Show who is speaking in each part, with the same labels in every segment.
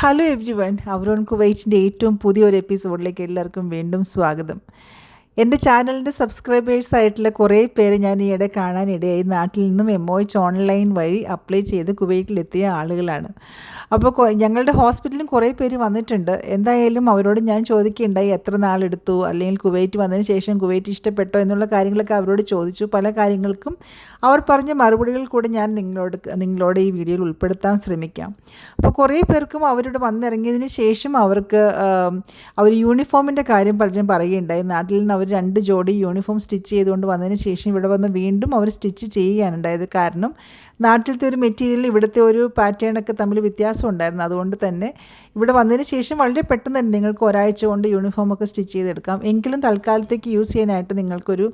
Speaker 1: Hello everyone അവരോൺ കുവൈറ്റിന്റെ ഏറ്റവും പുതിയൊരു എപ്പിസോഡിലേക്ക് എല്ലാവർക്കും വീണ്ടും സ്വാഗതം. എന്റെ ചാനലിന്റെ സബ്സ്ക്രൈബേഴ്സ് ആയിട്ടുള്ള കുറേ പേര് ഞാൻ ഈയിടെ കാണാനിടയായി നാട്ടിൽ നിന്നും എം ഒ എച്ച് ഓൺലൈൻ വഴി അപ്ലൈ ചെയ്ത് കുവൈറ്റിലെത്തിയ ആളുകളാണ്. അപ്പോൾ ഞങ്ങളുടെ ഹോസ്പിറ്റലിലും കുറേ പേര് വന്നിട്ടുണ്ട്. എന്തായാലും അവരോട് ഞാൻ ചോദിക്കുകയുണ്ടായി എത്ര നാളെടുത്തു അല്ലെങ്കിൽ കുവൈറ്റ് വന്നതിന് ശേഷം കുവൈറ്റ് ഇഷ്ടപ്പെട്ടോ എന്നുള്ള കാര്യങ്ങളൊക്കെ അവരോട് ചോദിച്ചു. പല കാര്യങ്ങൾക്കും അവർ പറഞ്ഞ മറുപടികൾ കൂടെ ഞാൻ നിങ്ങളോട് നിങ്ങളോട് ഈ വീഡിയോയിൽ ഉൾപ്പെടുത്താൻ ശ്രമിക്കാം. അപ്പോൾ കുറേ പേർക്കും അവരോട് വന്നിറങ്ങിയതിന് ശേഷം അവർക്ക് അവർ യൂണിഫോമിന്റെ കാര്യം പലരും പറയുകയുണ്ടായി. നാട്ടിൽ നിന്ന് അവർ രണ്ട് ജോഡി യൂണിഫോം സ്റ്റിച്ച് ചെയ്തുകൊണ്ട് വന്നതിന് ശേഷം ഇവിടെ വന്ന് വീണ്ടും അവർ സ്റ്റിച്ച് ചെയ്യുകയാണ് ഉണ്ടായത് കാരണം നാട്ടിലത്തെ ഒരു മെറ്റീരിയൽ ഇവിടുത്തെ ഒരു പാറ്റേണൊക്കെ തമ്മിൽ വ്യത്യാസം ഉണ്ടായിരുന്നു. അതുകൊണ്ട് തന്നെ ഇവിടെ വന്നതിന് ശേഷം വളരെ പെട്ടെന്ന് തന്നെ നിങ്ങൾക്ക് ഒരാഴ്ച കൊണ്ട് യൂണിഫോമൊക്കെ സ്റ്റിച്ച് ചെയ്തെടുക്കാം. എങ്കിലും തൽക്കാലത്തേക്ക് യൂസ് ചെയ്യാനായിട്ട് നിങ്ങൾക്കൊരു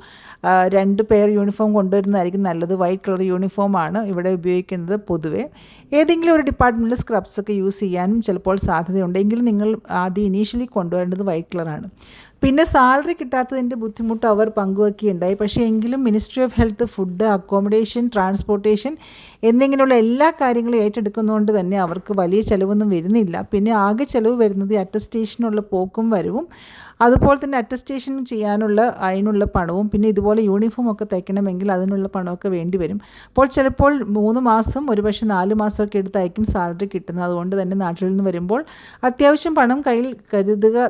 Speaker 1: രണ്ട് പെയർ യൂണിഫോം കൊണ്ടുവരുന്നതായിരിക്കും നല്ലത്. വൈറ്റ് കളർ യൂണിഫോമാണ് ഇവിടെ ഉപയോഗിക്കുന്നത് പൊതുവേ. ഏതെങ്കിലും ഒരു ഡിപ്പാർട്ട്മെന്റിൽ സ്ക്രബ്സൊക്കെ യൂസ് ചെയ്യാനും ചിലപ്പോൾ സാധ്യതയുണ്ട്. എങ്കിലും നിങ്ങൾ ആദ്യം ഇനീഷ്യലി കൊണ്ടുവരേണ്ടത് വൈറ്റ് കളറാണ് പിന്നെ സാലറി കിട്ടാത്തതിന്റെ ബുദ്ധിമുട്ട് അവർ പങ്കുവെക്കുകയുണ്ടായി. പക്ഷേ എങ്കിലും ministry of health food accommodation transportation എന്നിങ്ങനെയുള്ള എല്ലാ കാര്യങ്ങളും ഏറ്റെടുക്കുന്നതുകൊണ്ട് തന്നെ അവർക്ക് വലിയ ചിലവൊന്നും വരുന്നില്ല. പിന്നെ ആകെ ചിലവ് വരുന്നത് അറ്റസ്റ്റേഷനുള്ള പോക്കും വരവും അതുപോലെ തന്നെ അറ്റസ്റ്റേഷൻ ചെയ്യാനുള്ള അതിനുള്ള പണവും പിന്നെ ഇതുപോലെ യൂണിഫോം ഒക്കെ തയ്ക്കണമെങ്കിൽ അതിനുള്ള പണമൊക്കെ വേണ്ടി വരും. അപ്പോൾ ചിലപ്പോൾ മൂന്ന് മാസം ഒരുപക്ഷെ നാല് മാസമൊക്കെ എടുത്തായിരിക്കും സാലറി കിട്ടുന്നത്. അതുകൊണ്ട് തന്നെ നാട്ടിൽ നിന്ന് വരുമ്പോൾ അത്യാവശ്യം പണം കയ്യിൽ കരുതുക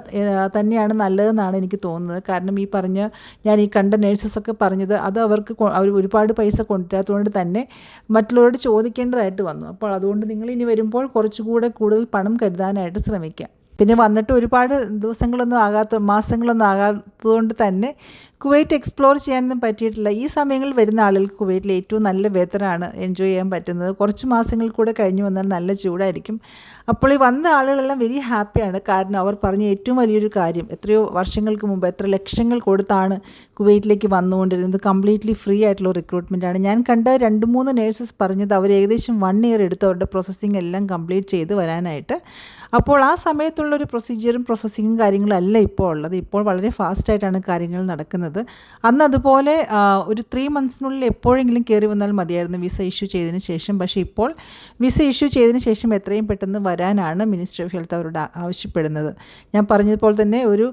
Speaker 1: തന്നെയാണ് തന്നെയാണ് നല്ലതെന്നാണ് എനിക്ക് തോന്നുന്നത്. കാരണം ഈ പറഞ്ഞ ഞാൻ ഈ കണ്ട നേഴ്സസൊക്കെ പറഞ്ഞത് അത് അവർക്ക് അവർ ഒരുപാട് പൈസ കൊണ്ടുവരാത്തതുകൊണ്ട് തന്നെ മറ്റുള്ളവരോട് ചോദിക്കേണ്ടതായിട്ട് വന്നു. അപ്പോൾ അതുകൊണ്ട് നിങ്ങൾ ഇനി വരുമ്പോൾ കുറച്ചുകൂടെ കൂടുതൽ പണം കരുതാനായിട്ട് ശ്രമിക്കുക. പിന്നെ വന്നിട്ട് ഒരുപാട് ദിവസങ്ങളൊന്നും ആകാത്ത മാസങ്ങളൊന്നും ആകാത്തതുകൊണ്ട് തന്നെ കുവൈറ്റ് എക്സ്പ്ലോർ ചെയ്യാനൊന്നും പറ്റിയിട്ടില്ല. ഈ സമയങ്ങളിൽ വരുന്ന ആളുകൾക്ക് കുവൈറ്റിൽ ഏറ്റവും നല്ല വെതറാണ് എൻജോയ് ചെയ്യാൻ പറ്റുന്നത്. കുറച്ച് മാസങ്ങൾ കൂടെ കഴിഞ്ഞ് വന്നാൽ നല്ല ചൂടായിരിക്കും. അപ്പോൾ ഈ വന്ന ആളുകളെല്ലാം വെരി ഹാപ്പിയാണ് കാരണം അവർ പറഞ്ഞ ഏറ്റവും വലിയൊരു കാര്യം എത്രയോ വർഷങ്ങൾക്ക് മുമ്പ് എത്ര ലക്ഷങ്ങൾ കൊടുത്താണ് കുവൈറ്റിലേക്ക് വന്നുകൊണ്ടിരുന്നത്. കംപ്ലീറ്റ്ലി ഫ്രീ ആയിട്ടുള്ള റിക്രൂട്ട്മെന്റ് ആണ്. ഞാൻ കണ്ട രണ്ട് മൂന്ന് നേഴ്സസ് പറഞ്ഞത് അവർ ഏകദേശം വൺ ഇയർ എടുത്ത് അവരുടെ പ്രോസസ്സിംഗ് എല്ലാം കംപ്ലീറ്റ് ചെയ്ത് വരാനായിട്ട്. അപ്പോൾ ആ സമയത്തുള്ള ഒരു പ്രൊസീജിയറും പ്രോസസ്സിങ്ങും കാര്യങ്ങളും അല്ല ഇപ്പോൾ ഉള്ളത്. ഇപ്പോൾ വളരെ ഫാസ്റ്റായിട്ടാണ് കാര്യങ്ങൾ നടക്കുന്നത്. അന്ന് അതുപോലെ ഒരു ത്രീ മന്ത്സിനുള്ളിൽ എപ്പോഴെങ്കിലും കയറി വന്നാൽ മതിയായിരുന്നു വിസ ഇഷ്യൂ ചെയ്തതിന് ശേഷം. പക്ഷേ ഇപ്പോൾ വിസ ഇഷ്യൂ ചെയ്തതിന് ശേഷം എത്രയും പെട്ടെന്ന് വരാനാണ് മിനിസ്ട്രി ഓഫ് ഹെൽത്ത് അവരോട് ആവശ്യപ്പെടുന്നത്. ഞാൻ പറഞ്ഞതുപോലെ തന്നെ ഒരു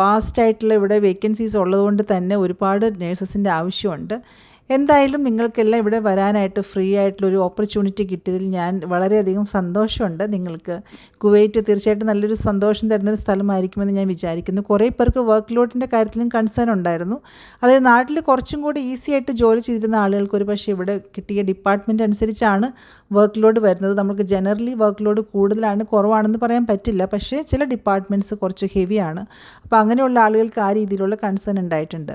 Speaker 1: വാസ്റ്റായിട്ടുള്ള ഇവിടെ വേക്കൻസീസ് ഉള്ളതുകൊണ്ട് തന്നെ ഒരുപാട് നേഴ്സസിന്റെ ആവശ്യമുണ്ട്. എന്തായാലും നിങ്ങൾക്കെല്ലാം ഇവിടെ വരാനായിട്ട് ഫ്രീ ആയിട്ടുള്ളൊരു ഓപ്പർച്യൂണിറ്റി കിട്ടിയതിൽ ഞാൻ വളരെയധികം സന്തോഷമുണ്ട്. നിങ്ങൾക്ക് കുവൈറ്റ് തീർച്ചയായിട്ടും നല്ലൊരു സന്തോഷം തരുന്നൊരു സ്ഥലമായിരിക്കുമെന്ന് ഞാൻ വിചാരിക്കുന്നു. കുറേ പേർക്ക് വർക്ക് ലോഡിന്റെ കാര്യത്തിലും കൺസേൺ ഉണ്ടായിരുന്നു. അതായത് നാട്ടിൽ കുറച്ചും കൂടി ഈസി ആയിട്ട് ജോലി ചെയ്തിരുന്ന ആളുകൾക്ക് ഒരു പക്ഷേ ഇവിടെ കിട്ടിയ ഡിപ്പാർട്ട്മെന്റ് അനുസരിച്ചാണ് വർക്ക് ലോഡ് വരുന്നത്. നമുക്ക് ജനറലി വർക്ക് ലോഡ് കൂടുതലാണ് കുറവാണെന്ന് പറയാൻ പറ്റില്ല. പക്ഷേ ചില ഡിപ്പാർട്ട്മെന്റ്സ് കുറച്ച് ഹെവിയാണ് അപ്പോൾ അങ്ങനെയുള്ള ആളുകൾക്ക് ആ രീതിയിലുള്ള കൺസേൺ ഉണ്ടായിട്ടുണ്ട്.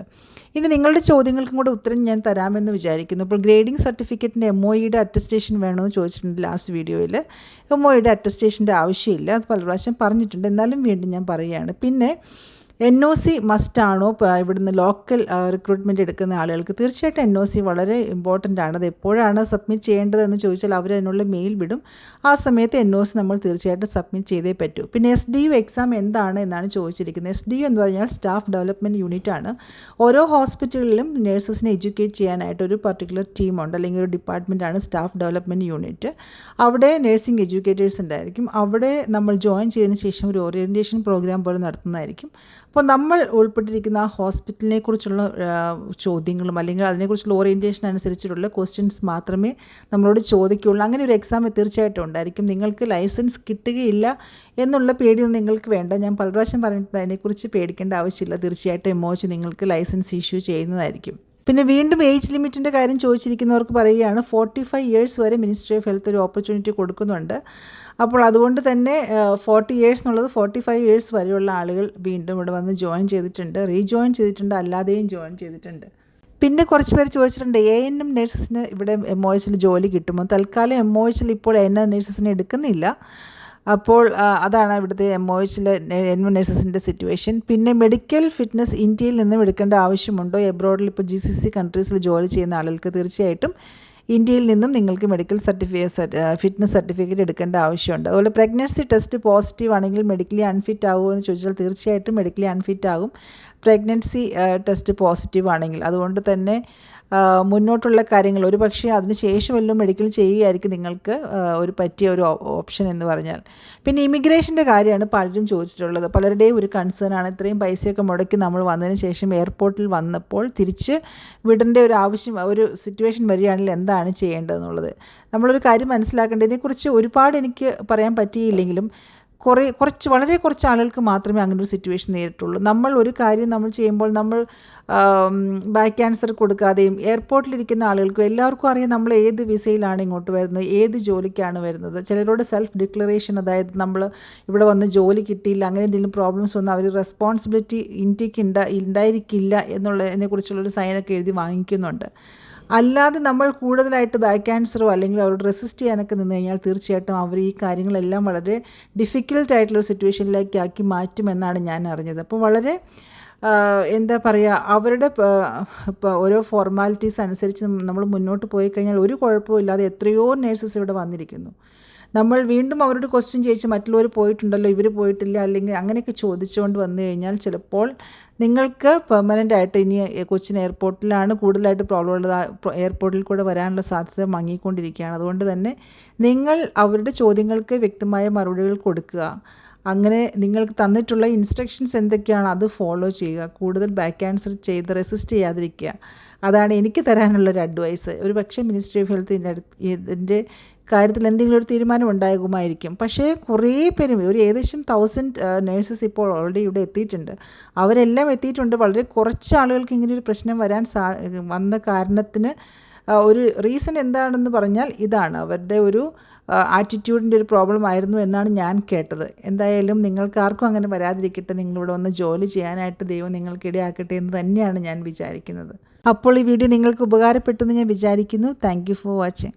Speaker 1: ഇനി നിങ്ങളുടെ ചോദ്യങ്ങൾക്കും കൂടെ ഉത്തരം ഞാൻ തരാമെന്ന് വിചാരിക്കുന്നു. ഇപ്പോൾ ഗ്രേഡിംഗ് സർട്ടിഫിക്കറ്റിന്റെ എം ഒ ഇയുടെ അറ്റസ്റ്റേഷൻ വേണമെന്ന് ചോദിച്ചിട്ടുണ്ട് ലാസ്റ്റ് വീഡിയോയിൽ എം ഒ ഇയുടെ അറ്റസ്റ്റേഷന്റെ ആവശ്യമില്ല. അത് പല പ്രാവശ്യം പറഞ്ഞിട്ടുണ്ട്. എന്നാലും വീണ്ടും ഞാൻ പറയുകയാണ്. പിന്നെ എൻ ഒ സി മസ്റ്റാണോ ഇവിടുന്ന് ലോക്കൽ റിക്രൂട്ട്മെന്റ് എടുക്കുന്ന ആളുകൾക്ക് തീർച്ചയായിട്ടും എൻ ഒ സി വളരെ ഇമ്പോർട്ടന്റ് ആണ്. അത് എപ്പോഴാണ് സബ്മിറ്റ് ചെയ്യേണ്ടതെന്ന് ചോദിച്ചാൽ അവർ അതിനുള്ള മെയിൽ വിടും. ആ സമയത്ത് എൻ ഒ സി നമ്മൾ തീർച്ചയായിട്ടും സബ്മിറ്റ് ചെയ്തേ പറ്റൂ. പിന്നെ എസ് ഡി യു എക്സാം എന്താണ് എന്നാണ് ചോദിച്ചിരിക്കുന്നത്. എസ് ഡി യു എന്ന് പറഞ്ഞാൽ സ്റ്റാഫ് ഡെവലപ്മെന്റ് യൂണിറ്റ് ആണ്. ഓരോ ഹോസ്പിറ്റലിലും നേഴ്സസിനെ എഡ്യൂക്കേറ്റ് ചെയ്യാനായിട്ട് ഒരു പർട്ടിക്കുലർ ടീമുണ്ട് അല്ലെങ്കിൽ ഒരു ഡിപ്പാർട്ട്മെന്റ് ആണ് സ്റ്റാഫ് ഡെവലപ്മെന്റ് യൂണിറ്റ് അവിടെ നേഴ്സിംഗ് എഡ്യൂക്കേറ്റേഴ്സ് ഉണ്ടായിരിക്കും. അവിടെ നമ്മൾ ജോയിൻ ചെയ്തതിന് ശേഷം ഒരു ഓറിയന്റേഷൻ പ്രോഗ്രാം പോലെ നടത്തുന്നതായിരിക്കും. അപ്പോൾ നമ്മൾ ഉൾപ്പെട്ടിരിക്കുന്ന ആ ഹോസ്പിറ്റലിനെ കുറിച്ചുള്ള ചോദ്യങ്ങളും അല്ലെങ്കിൽ അതിനെക്കുറിച്ചുള്ള ഓറിയന്റേഷൻ അനുസരിച്ചിട്ടുള്ള ക്വസ്റ്റ്യൻസ് മാത്രമേ നമ്മളോട് ചോദിക്കുകയുള്ളൂ. അങ്ങനെ ഒരു എക്സാം തീർച്ചയായിട്ടും ഉണ്ടായിരിക്കും. നിങ്ങൾക്ക് ലൈസൻസ് കിട്ടുകയില്ല എന്നുള്ള പേടിയൊന്നും നിങ്ങൾക്ക് വേണ്ട. ഞാൻ പല പ്രാവശ്യം പറഞ്ഞിട്ടുണ്ട് അതിനെക്കുറിച്ച് പേടിക്കേണ്ട ആവശ്യമില്ല. തീർച്ചയായിട്ടും എമോച്ച് നിങ്ങൾക്ക് ലൈസൻസ് ഇഷ്യൂ ചെയ്യുന്നതായിരിക്കും. പിന്നെ വീണ്ടും ഏജ് ലിമിറ്റിന്റെ കാര്യം ചോദിച്ചിരിക്കുന്നവർക്ക് പറയുകയാണ് ഫോർട്ടി ഫൈവ് ഇയേഴ്സ് വരെ മിനിസ്ട്രി ഓഫ് ഹെൽത്ത് ഒരു ഓപ്പർച്യൂണിറ്റി കൊടുക്കുന്നുണ്ട്. അപ്പോൾ അതുകൊണ്ട് തന്നെ ഫോർട്ടി ഇയേഴ്സ് എന്നുള്ളത് ഫോർട്ടി ഫൈവ് ഇയേഴ്സ് വരെയുള്ള ആളുകൾ വീണ്ടും ഇവിടെ വന്ന് ജോയിൻ ചെയ്തിട്ടുണ്ട്. റീജോയിൻ ചെയ്തിട്ടുണ്ട് അല്ലാതെയും ജോയിൻ ചെയ്തിട്ടുണ്ട്. പിന്നെ കുറച്ച് പേര് ചോദിച്ചിട്ടുണ്ട് എ എൻ എം നഴ്സസിന് ഇവിടെ എം ഒ എച്ചിൽ ജോലി കിട്ടുമോ? തൽക്കാലം എം ഒ എച്ചിൽ ഇപ്പോൾ എൻ എം നഴ്സസിനെ എടുക്കുന്നില്ല. അപ്പോൾ അതാണ് ഇവിടുത്തെ എം ഒ എച്ചിലെ എൻ നഴ്സസിന്റെ സിറ്റുവേഷൻ പിന്നെ മെഡിക്കൽ ഫിറ്റ്നസ് ഇന്ത്യയിൽ നിന്നും എടുക്കേണ്ട ആവശ്യമുണ്ടോ? എബ്രോഡിൽ ഇപ്പോൾ ജി സി സി കൺട്രീസിൽ ജോലി ചെയ്യുന്ന ആളുകൾക്ക് തീർച്ചയായിട്ടും ഇന്ത്യയിൽ നിന്നും നിങ്ങൾക്ക് മെഡിക്കൽ സർട്ടിഫിക്കറ്റ് ഫിറ്റ്നസ് സർട്ടിഫിക്കറ്റ് എടുക്കേണ്ട ആവശ്യമുണ്ട്. അതുപോലെ പ്രഗ്നൻസി ടെസ്റ്റ് പോസിറ്റീവ് ആണെങ്കിൽ മെഡിക്കലി അൺഫിറ്റ് ആകുമോ എന്ന് ചോദിച്ചാൽ തീർച്ചയായിട്ടും മെഡിക്കലി അൺഫിറ്റ് ആകും. പ്രഗ്നൻസി ടെസ്റ്റ് പോസിറ്റീവ് ആണെങ്കിൽ. അതുകൊണ്ട് തന്നെ മുന്നോട്ടുള്ള കാര്യങ്ങൾ. ഒരു പക്ഷേ അതിന് ശേഷം വല്ലതും മെഡിക്കൽ ചെയ്യുകയായിരിക്കും നിങ്ങൾക്ക് ഒരു പറ്റിയ ഒരു ഓപ്ഷൻ എന്ന് പറഞ്ഞാൽ. പിന്നെ ഇമിഗ്രേഷന്റെ കാര്യമാണ് പലരും ചോദിച്ചിട്ടുള്ളത്. പലരുടെയും ഒരു കൺസേൺ ആണ്. ഇത്രയും പൈസയൊക്കെ മുടക്കി നമ്മൾ വന്നതിന് ശേഷം എയർപോർട്ടിൽ വന്നപ്പോൾ തിരിച്ച് വിടേണ്ട ഒരു ആവശ്യം ഒരു സിറ്റുവേഷൻ വരികയാണെങ്കിൽ എന്താണ് ചെയ്യേണ്ടതെന്നുള്ളത്. നമ്മളൊരു കാര്യം മനസ്സിലാക്കേണ്ടതിനെക്കുറിച്ച് ഒരുപാട് എനിക്ക് പറയാൻ പറ്റിയില്ലെങ്കിലും കുറേ കുറച്ച് വളരെ കുറച്ച് ആളുകൾക്ക് മാത്രമേ അങ്ങനെ ഒരു സിറ്റുവേഷൻ നേരിട്ടുള്ളൂ. നമ്മൾ ഒരു കാര്യം നമ്മൾ ചെയ്യുമ്പോൾ നമ്മൾ ബാക്ക് ക്യാൻസർ കൊടുക്കാതെയും എയർപോർട്ടിലിരിക്കുന്ന ആളുകൾക്കും എല്ലാവർക്കും അറിയാം നമ്മൾ ഏത് വിസയിലാണ് ഇങ്ങോട്ട് വരുന്നത് ഏത് ജോലിക്കാണ് വരുന്നത്. ചിലരോട് സെൽഫ് ഡിക്ലറേഷൻ അതായത് നമ്മൾ ഇവിടെ വന്ന് ജോലി കിട്ടിയില്ല അങ്ങനെ എന്തെങ്കിലും പ്രോബ്ലംസ് വന്നാൽ അവർ റെസ്പോൺസിബിലിറ്റി ഇന്ത്യയ്ക്ക് ഉണ്ടായിരിക്കില്ല എന്നുള്ളതിനെക്കുറിച്ചുള്ളൊരു സൈനൊക്കെ എഴുതി വാങ്ങിക്കുന്നുണ്ട്. അല്ലാതെ നമ്മൾ കൂടുതലായിട്ട് ബാക്ക് ക്യാൻസറോ അല്ലെങ്കിൽ അവരോട് റെസിസ്റ്റ് ചെയ്യാനൊക്കെ നിന്ന് കഴിഞ്ഞാൽ തീർച്ചയായിട്ടും അവർ ഈ കാര്യങ്ങളെല്ലാം വളരെ ഡിഫിക്കൽട്ടായിട്ടുള്ള സിറ്റുവേഷനിലേക്ക് ആക്കി മാറ്റുമെന്നാണ് ഞാൻ അറിഞ്ഞത്. അപ്പോൾ വളരെ എന്താ പറയുക അവരുടെ ഇപ്പോൾ ഓരോ ഫോർമാലിറ്റീസ് അനുസരിച്ച് നമ്മൾ മുന്നോട്ട് പോയി കഴിഞ്ഞാൽ ഒരു കുഴപ്പമില്ലാതെ എത്രയോ നേഴ്സസ് ഇവിടെ വന്നിരിക്കുന്നു. നമ്മൾ വീണ്ടും അവരോട് ക്വസ്റ്റ്യൻ ചോദിച്ച് മറ്റുള്ളവർ പോയിട്ടുണ്ടല്ലോ ഇവർ പോയിട്ടില്ല അല്ലെങ്കിൽ അങ്ങനെയൊക്കെ ചോദിച്ചുകൊണ്ട് വന്നു കഴിഞ്ഞാൽ ചിലപ്പോൾ നിങ്ങൾക്ക് പെർമനന്റ് ആയിട്ട് ഇനി കൊച്ചിൻ എയർപോർട്ടിലാണ് കൂടുതലായിട്ട് പ്രോബ്ലം ഉള്ളത്. എയർപോർട്ടിൽ കൂടെ വരാനുള്ള സാധ്യത മങ്ങിക്കൊണ്ടിരിക്കുകയാണ്. അതുകൊണ്ട് തന്നെ നിങ്ങൾ അവരുടെ ചോദ്യങ്ങൾക്ക് വ്യക്തമായ മറുപടികൾ കൊടുക്കുക. അങ്ങനെ നിങ്ങൾക്ക് തന്നിട്ടുള്ള ഇൻസ്ട്രക്ഷൻസ് എന്തൊക്കെയാണ് അത് ഫോളോ ചെയ്യുക. കൂടുതൽ ബാക്ക് ആൻസർ ചെയ്ത് റെസിസ്റ്റ് ചെയ്യാതിരിക്കുക. അതാണ് എനിക്ക് തരാനുള്ളൊരു അഡ്വൈസ് ഒരു പക്ഷേ മിനിസ്ട്രി ഓഫ് ഹെൽത്ത് ഇതിന്റെ കാര്യത്തിൽ എന്തെങ്കിലും ഒരു തീരുമാനം ഉണ്ടാകുമായിരിക്കും. പക്ഷേ കുറേ പേരും ഒരു ഏകദേശം തൗസൻഡ് നേഴ്സസ് ഇപ്പോൾ ഓൾറെഡി ഇവിടെ എത്തിയിട്ടുണ്ട്. അവരെല്ലാം എത്തിയിട്ടുണ്ട്. വളരെ കുറച്ച് ആളുകൾക്ക് ഇങ്ങനെ ഒരു പ്രശ്നം വരാൻ സാ വന്ന കാരണത്തിന് ഒരു റീസൺ എന്താണെന്ന് പറഞ്ഞാൽ ഇതാണ്. അവരുടെ ഒരു ആറ്റിറ്റ്യൂഡിന്റെ ഒരു പ്രോബ്ലം ആയിരുന്നു എന്നാണ് ഞാൻ കേട്ടത്. എന്തായാലും നിങ്ങൾക്ക് ആർക്കും അങ്ങനെ വരാതിരിക്കട്ടെ. നിങ്ങളിവിടെ വന്ന് ജോലി ചെയ്യാനായിട്ട് ദൈവം നിങ്ങൾക്ക് ഇടയാക്കട്ടെ എന്ന് തന്നെയാണ് ഞാൻ വിചാരിക്കുന്നത്. അപ്പോൾ ഈ വീഡിയോ നിങ്ങൾക്ക് ഉപകാരപ്പെട്ടു എന്ന് ഞാൻ വിചാരിക്കുന്നു. Thank for watching